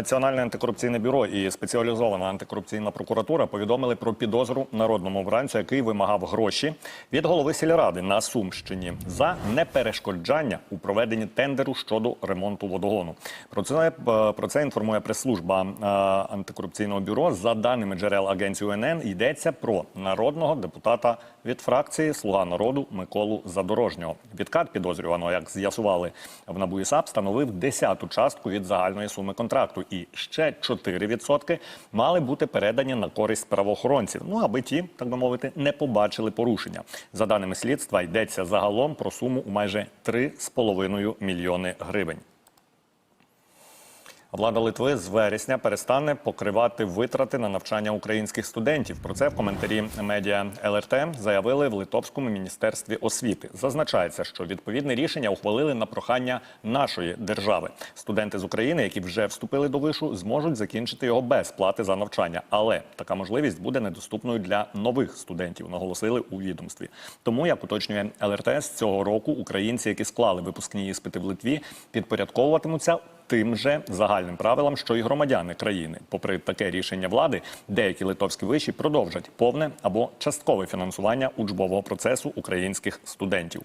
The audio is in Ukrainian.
Національне антикорупційне бюро і спеціалізована антикорупційна прокуратура повідомили про підозру народному обранцю, який вимагав гроші від голови сільради на Сумщині за неперешкоджання у проведенні тендеру щодо ремонту водогону. Про це е, про це інформує прес-служба е, антикорупційного бюро. За даними джерел агенції УНН, йдеться про народного депутата від фракції Слуга народу Миколу Задорожнього. Відкат підозрюваного, як з'ясували в НАБУ САП, становив десяту частку від загальної суми контракту, і ще 4% мали бути передані на користь правоохоронців. Ну аби ті, так би мовити, не побачили порушення. За даними слідства, йдеться загалом про суму у майже 3,5 мільйони гривень. Влада Литви з вересня перестане покривати витрати на навчання українських студентів. Про це в коментарі медіа ЛРТ заявили в Литовському міністерстві освіти. Зазначається, що відповідне рішення ухвалили на прохання нашої держави. Студенти з України, які вже вступили до вишу, зможуть закінчити його без плати за навчання. Але така можливість буде недоступною для нових студентів, наголосили у відомстві. Тому як уточнює ЛРТ, з цього року українці, які склали випускні іспити в Литві, підпорядковуватимуться тим же загальним правилам, що й громадяни країни. Попри таке рішення влади, деякі литовські виші продовжать повне або часткове фінансування учбового процесу українських студентів.